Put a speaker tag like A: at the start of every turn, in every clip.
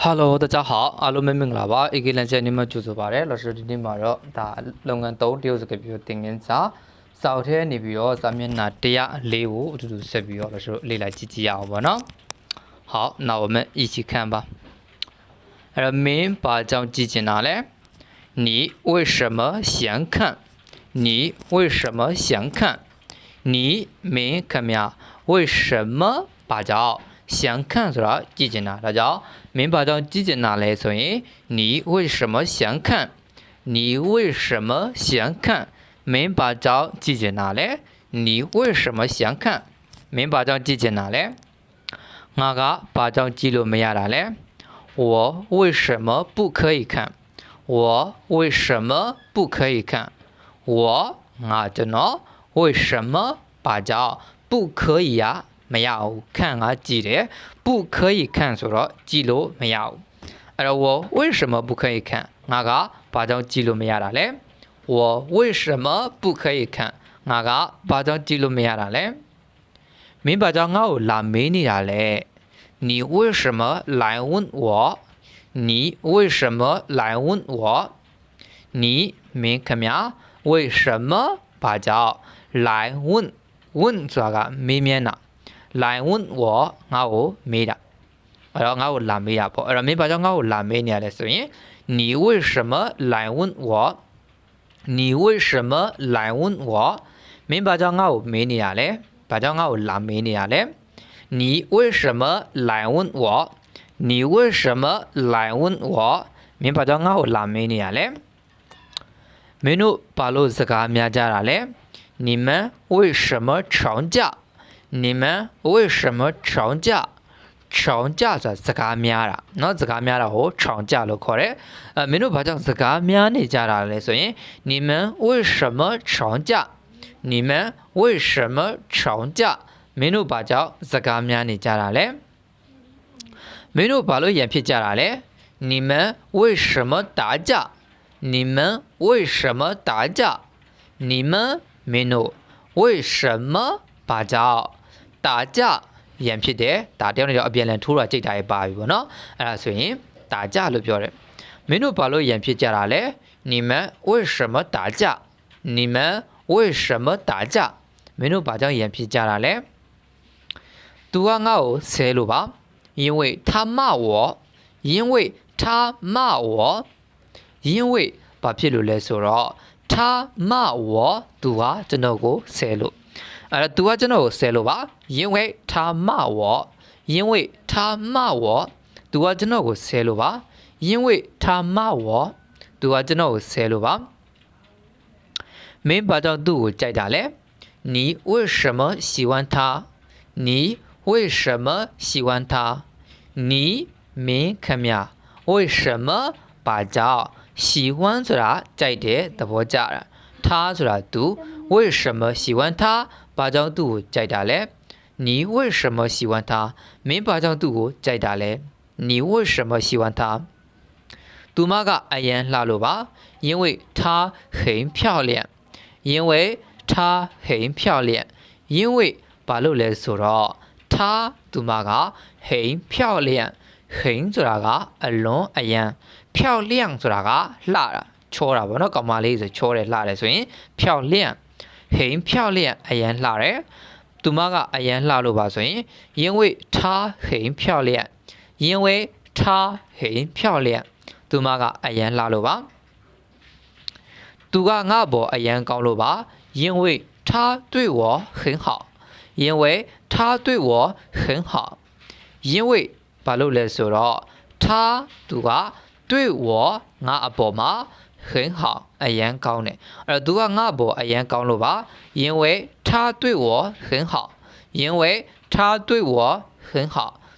A: Hello，大家好，阿罗妹妹老爸，一个人在你们就是吧嘞，老师今天把了，打龙都丢六十个标点人赞，昨天你不要咱们拿第一，礼物就是十不要老师你来几几下，好不呢？好，那我们一起看吧。而明把讲几几拿来，你为什么想看？你为什么想看？你明看没啊？为什么把讲？想看ဆိုတာကြည့်ချင်တာဒါကြောင့်မင်းဘာကြောင့်ကြည့်ချင်တာလဲဆိုရင်你为什么想看你为什么想看မင်းဘာကြောင့်ကြည့်ချင်တာလဲ你为什么想看မင်းဘာကြောင့်ကြည့်ချင်တာလဲငါကဘာကြောင့်ကြည့်လို့မရတာလဲ我为什么不可以看我为什么不可以看我ငါကျွန်တော်为什么ဘာကြောင့်不可以呀 没有看我记录，不可以看什么记录没有？而我为什么不可以看？我个把这记录没有了嘞？我为什么不可以看？我个把这记录没有了嘞？明摆着我来问你嘞，你为什么来问我？你为什么来问我？你没看明？为什么把这来问问这个明明呢？ န်းတာ来问我ငါ့ကိုမေးတာအဲ့တော့ငါ့ကိုလာမေးတာပေါ့အဲ့တော့မင်းဘာကြောင့်ငါ့ကိုလာမေးနေရလဲဆိုရင်你为什么来问我你为什么来问我မင်းဘာကြောင့်ငါ့ကိုမေးနေရလဲဘာကြောင့်ငါ့ကိုလာမေးနေရလဲ你为什么来问我你为什么来问我မင်းဘာကြောင့်ငါ့ကိုလာမေးနေရလဲမင်းတို့ဘာလို့စကားများကြတာလဲ你们为什么吵架 你们为什么吵架吵架ဆိုတာစကားများတာเนาะစကားများတာဟို吵架လို့ခေါ်တယ်အဲမင်းတို့ဘာကြောင့်စကားများနေကြတာလဲဆိုရင်你们为什么吵架你们为什么吵架မင်းတို့ဘာကြောင့်စကားများနေကြတာလဲမင်းတို့ဘာလို့ရန်ဖြစ်ကြတာလဲ你们为什么打架你们为什么打架你们မင်းတို့为什么ဘာကြောင့် 打架ရန်ဖြစ်တယ်ဒါတယောက်နဲ့တယောက်အပြန်အလှန်ထိုးတာကြိတ်တာရပါပြီပေါ့နော်အဲ့ဒါဆိုရင်打架လို့ပြောတယ်မင်းတို့ဘာလို့ရန်ဖြစ်ကြတာလဲ你们为什么打架你们为什么打架မင်းတို့ဘာကြောင့်ရန်ဖြစ်ကြတာလဲသူကငါ့ကိုဆဲလို့ပါ因为他骂我因为他骂我因为ဘာဖြစ်လို့လဲဆိုတော့他骂我သူကကျွန်တော်ကိုဆဲလို့ အဲ့တော့သူကကျွန်တော်ကိုဆဲလို့ပါ因为他骂我因为他骂我သူကကျွန်တော်ကိုဆဲလို့ပါ因为他骂我သူကကျွန်တော်ကိုဆဲလို့ပါမင်းဘာကြောင့်သူ့ကိုကြိုက်တာလဲ你为什么喜欢他你为什么喜欢他你မင်းခမ为什么ဘာကြောင့်喜欢ဆိုတာကြိုက်တဲ့သဘောကြတာ 他ဆိုတာသူ为什么喜欢他ဘာကြောင့်သူ့ကိုကြိုက်တာလဲ你为什么喜欢他မင်းဘာကြောင့်သူ့ကိုကြိုက်တာလဲ你为什么喜欢他သူမကအယံလှလို့ပါ因为她很漂亮因为她很漂亮因为ဘာလို့လဲဆိုတော့她သူမက很漂亮很ဆိုတာကအလွန်အယံ漂亮ဆိုတာကလှတာ ချောတာပေါ့နော်ကောင်မလေးဆိုချောတယ်လှတယ်ဆိုရင်漂亮很漂亮အယံလှတယ်သူမကအယံလှလို့ပါဆိုရင်因为她很漂亮因为她很漂亮သူမကအယံလှလို့ပါသူကငါ့ဘောအယံကောင်းလို့ပါ因为他对我很好因为他对我很好因为ဘာလို့လဲဆိုတော့他သူက对我ငါအပေါ်မှာ 很好အယံကောင်းတယ်အဲ့တော့သူကငါ့ဘောအယံကောင်းလို့ပါ因为他对我很好因为他对我很好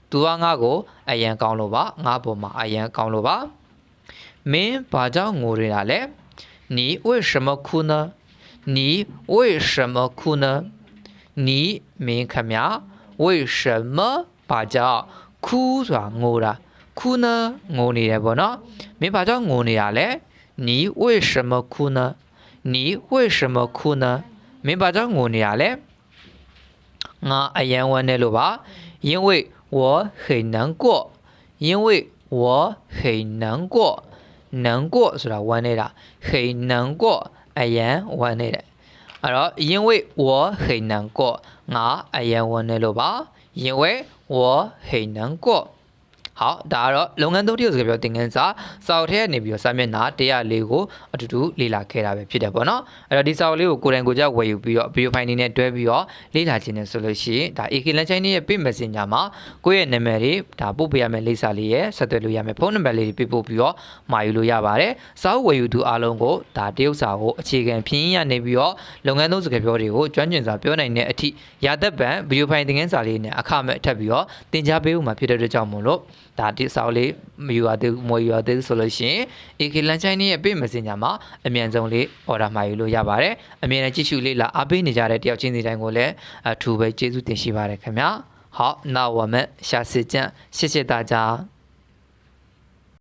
A: သူကငါ့ကိုအယံကောင်းလို့ပါငါ့ဘောမှာအယံကောင်းလို့ပါမင်းဘာကြောင့်ငိုနေတာလဲ你为什么哭呢你为什么哭呢你မင်းခမ为什么ဘာကြောင့်ခူးဆိုတာငိုတာခူး呢ငိုနေတယ်ပေါ့နော်မင်းဘာကြောင့်ငိုနေတာလဲ 你为什么哭呢？你为什么哭呢？明白这我尼啊嘞？我阿言问的了吧？因为我很难过，因为我很难过，难过是吧？问的了，很难过。阿言问的了，啊了，因为我很难过，我阿言问的了吧？因为我很难过。好ဒါကတော့လုပ်ငန်းသုံးတရုပ်စကားပြောသင်ခန်းစာစာအုပ်ထဲကနေပြီးတော့စာမျက်နှာ104ကိုအတူတူလေ့လာခဲ့တာပဲဖြစ်တယ်ပေါ့နော်အဲ့တော့ဒီစာအုပ်လေးကိုကိုယ်တိုင်ကိုယ်ကျဝယ်ယူပြီးတော့ video file နေနဲ့တွဲပြီးတော့လေ့လာခြင်းနဲ့ဆိုလို့ရှိရင်ဒါ AK Lunch Chain ရဲ့ page messenger မှာကိုယ့်ရဲ့နာမည်တွေဒါပို့ပေးရမယ့်လိပ်စာလေးရဲ့ဆက်သွယ်လို့ရမယ့်ဖုန်းနံပါတ်လေးတွေပေးပို့ပြီးတော့မှာယူလို့ရပါတယ်စာအုပ်ဝယ်ယူသူအားလုံးကိုဒါတရုပ်စာကိုအခြေခံဖြင်းရနေပြီးတော့လုပ်ငန်းသုံးစကားပြောတွေကိုကျွမ်းကျင်စွာပြောနိုင်တဲ့အထိရာသက်ပံ video file သင်ခန်းစာလေးနဲ့အခမဲ့ထပ်ပြီးတော့သင်ကြားပေးဦးမှာဖြစ်တဲ့အတွက်ကြောင့်မို့လို့ဒါဒီစာအုပ်လေးမယူရသေးဘူးမယူရသေးဘူးဆိုလို့ရှိရင် AK Lunch Chain ရဲ့ page messenger မှာအမြန်ဆုံးလေး order မှာယူလို့ရပါတယ်အမြဲတမ်းကြည့်ရှုလေးလာအားပေးနေကြတဲ့တယောက်ချင်းစီတိုင်းကိုလည်းအထူးပဲကျေးဇူးတင်ရှိပါတယ်ခင်ဗျာ好，那我们下次见，谢谢大家。